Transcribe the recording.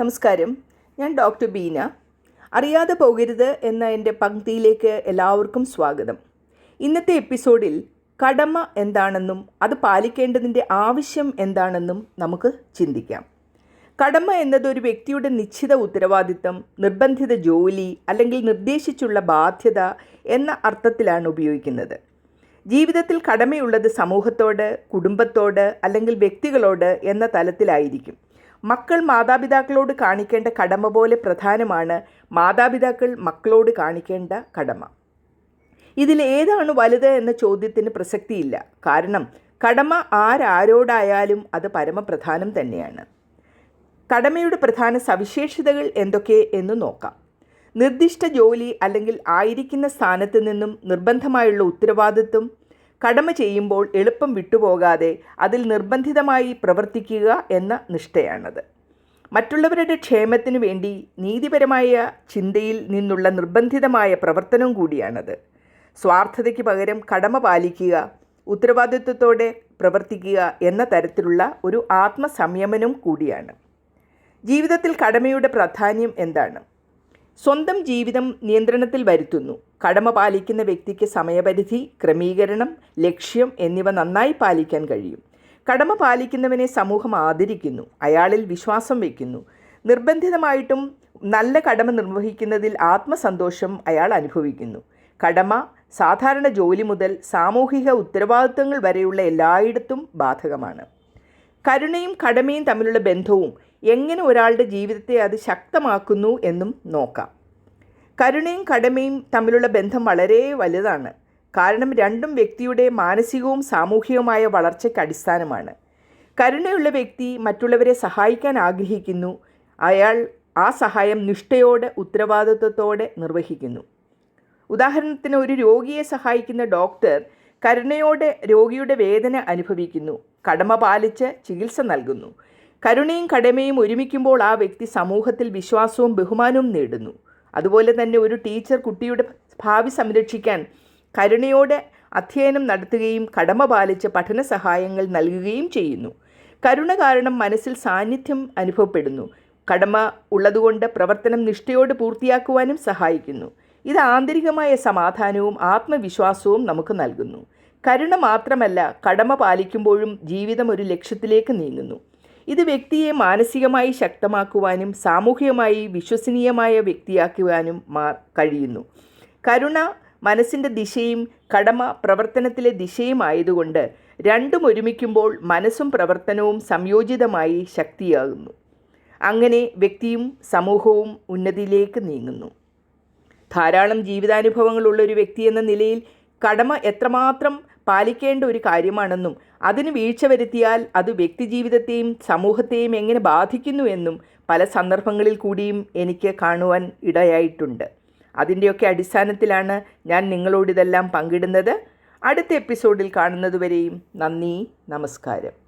നമസ്കാരം. ഞാൻ ഡോക്ടർ ബീന. അറിയാതെ പോകരുത് എന്ന എന്റെ പങ്ക്തിയിലേക്ക് എല്ലാവർക്കും സ്വാഗതം. ഇന്നത്തെ എപ്പിസോഡിൽ കടമ എന്താണെന്നും അത് പാലിക്കേണ്ടതിന്റെ ആവശ്യം എന്താണെന്നും നമുക്ക് ചിന്തിക്കാം. കടമ എന്നത് ഒരു വ്യക്തിയുടെ നിശ്ചിത ഉത്തരവാദിത്തം നിർബന്ധിത ജോലി അല്ലെങ്കിൽ നിർദ്ദേശിച്ചുള്ള ബാധ്യത എന്ന അർത്ഥത്തിലാണ് ഉപയോഗിക്കുന്നത്. ജീവിതത്തിൽ കടമയുള്ളത് സമൂഹത്തോട് കുടുംബത്തോട് അല്ലെങ്കിൽ വ്യക്തികളോട് എന്ന തലത്തിലായിരിക്കും. മക്കൾ മാതാപിതാക്കളോട് കാണിക്കേണ്ട കടമ പോലെ പ്രധാനമാണ് മാതാപിതാക്കൾ മക്കളോട് കാണിക്കേണ്ട കടമ. ഇതിൽ ഏതാണ് വലുത് എന്ന ചോദ്യത്തിന് പ്രസക്തിയില്ല. കാരണം കടമ ആരാരോടായാലും അത് പരമപ്രധാനം തന്നെയാണ്. കടമയുടെ പ്രധാന സവിശേഷതകൾ എന്തൊക്കെ എന്ന് നോക്കാം. നിർദ്ദിഷ്ട ജോലി അല്ലെങ്കിൽ ആയിരിക്കുന്ന സ്ഥാനത്ത് നിന്നും നിർബന്ധമായുള്ള ഉത്തരവാദിത്വം കടമ ചെയ്യുമ്പോൾ എളുപ്പം വിട്ടുപോകാതെ അതിൽ നിർബന്ധിതമായി പ്രവർത്തിക്കുക എന്ന നിഷ്ഠയാണത്. മറ്റുള്ളവരുടെ ക്ഷേമത്തിനു വേണ്ടി നീതിപരമായ ചിന്തയിൽ നിന്നുള്ള നിർബന്ധിതമായ പ്രവർത്തനം കൂടിയാണത്. സ്വാർത്ഥതയ്ക്ക് പകരം കടമ പാലിക്കുക ഉത്തരവാദിത്വത്തോടെ പ്രവർത്തിക്കുക എന്ന തരത്തിലുള്ള ഒരു ആത്മസംയമനം കൂടിയാണ്. ജീവിതത്തിൽ കടമയുടെ പ്രാധാന്യം എന്താണ്? സ്വന്തം ജീവിതം നിയന്ത്രണത്തിൽ വരുത്തുന്നു. കടമ പാലിക്കുന്ന വ്യക്തിക്ക് സമയപരിധി ക്രമീകരണം ലക്ഷ്യം എന്നിവ നന്നായി പാലിക്കാൻ കഴിയും. കടമ പാലിക്കുന്നവനെ സമൂഹം ആദരിക്കുന്നു അയാളിൽ വിശ്വാസം വയ്ക്കുന്നു. നിർബന്ധിതമായിട്ടും നല്ല കടമ നിർവഹിക്കുന്നതിൽ ആത്മസന്തോഷം അയാൾ അനുഭവിക്കുന്നു. കടമ സാധാരണ ജോലി മുതൽ സാമൂഹിക ഉത്തരവാദിത്തങ്ങൾ വരെയുള്ള എല്ലായിടത്തും ബാധകമാണ്. കരുണയും കടമയും തമ്മിലുള്ള ബന്ധവും എങ്ങനെ ഒരാളുടെ ജീവിതത്തെ അത് ശക്തമാക്കുന്നു എന്നും നോക്കാം. കരുണയും കടമയും തമ്മിലുള്ള ബന്ധം വളരെ വലുതാണ്. കാരണം രണ്ടും വ്യക്തിയുടെ മാനസികവും സാമൂഹികവുമായ വളർച്ചയ്ക്ക് അടിസ്ഥാനമാണ്. കരുണയുള്ള വ്യക്തി മറ്റുള്ളവരെ സഹായിക്കാൻ ആഗ്രഹിക്കുന്നു. അയാൾ ആ സഹായം നിഷ്ഠയോടെ ഉത്തരവാദിത്വത്തോടെ നിർവഹിക്കുന്നു. ഉദാഹരണത്തിന് ഒരു രോഗിയെ സഹായിക്കുന്ന ഡോക്ടർ കരുണയോടെ രോഗിയുടെ വേദന അനുഭവിക്കുന്നു. കടമ പാലിച്ച് ചികിത്സ നൽകുന്നു. കരുണയും കടമയും ഒരുമിക്കുമ്പോൾ ആ വ്യക്തി സമൂഹത്തിൽ വിശ്വാസവും ബഹുമാനവും നേടുന്നു. അതുപോലെ തന്നെ ഒരു ടീച്ചർ കുട്ടിയുടെ ഭാവി സംരക്ഷിക്കാൻ കരുണയോടെ അധ്യയനം നടത്തുകയും കടമ പാലിച്ച് പഠന സഹായങ്ങൾ നൽകുകയും ചെയ്യുന്നു. കരുണ കാരണം മനസ്സിൽ സാന്നിധ്യം അനുഭവപ്പെടുന്നു. കടമ ഉള്ളതുകൊണ്ട് പ്രവർത്തനം നിഷ്ഠയോട് പൂർത്തിയാക്കുവാനും സഹായിക്കുന്നു. ഇത് ആന്തരികമായ സമാധാനവും ആത്മവിശ്വാസവും നമുക്ക് നൽകുന്നു. കരുണ മാത്രമല്ല കടമ പാലിക്കുമ്പോഴും ജീവിതം ഒരു ലക്ഷ്യത്തിലേക്ക് നീങ്ങുന്നു. ഇത് വ്യക്തിയെ മാനസികമായി ശക്തമാക്കുവാനും സാമൂഹികമായി വിശ്വസനീയമായ വ്യക്തിയാക്കുവാനും കഴിയുന്നു. കരുണ മനസ്സിന്റെ ദിശയും കടമ പ്രവർത്തനത്തിലെ ദിശയും ആയതുകൊണ്ട് രണ്ടും ഒരുമിക്കുമ്പോൾ മനസ്സും പ്രവർത്തനവും സംയോജിതമായി ശക്തിയാകുന്നു. അങ്ങനെ വ്യക്തിയും സമൂഹവും ഉന്നതിയിലേക്ക് നീങ്ങുന്നു. ധാരാളം ജീവിതാനുഭവങ്ങളുള്ള ഒരു വ്യക്തി എന്ന നിലയിൽ കടമ എത്രമാത്രം പാലിക്കേണ്ട ഒരു കാര്യമാണെന്നും അതിന് വീഴ്ച വരുത്തിയാൽ അത് വ്യക്തിജീവിതത്തെയും സമൂഹത്തെയും എങ്ങനെ ബാധിക്കുന്നു എന്നും പല സന്ദർഭങ്ങളിൽ കൂടിയും എനിക്ക് കാണുവാൻ ഇടയായിട്ടുണ്ട്. അതിന്റെയൊക്കെ അടിസ്ഥാനത്തിലാണ് ഞാൻ നിങ്ങളോടിതെല്ലാം പങ്കിടുന്നത്. അടുത്ത എപ്പിസോഡിൽ കാണുന്നതുവരെയും നന്ദി നമസ്കാരം.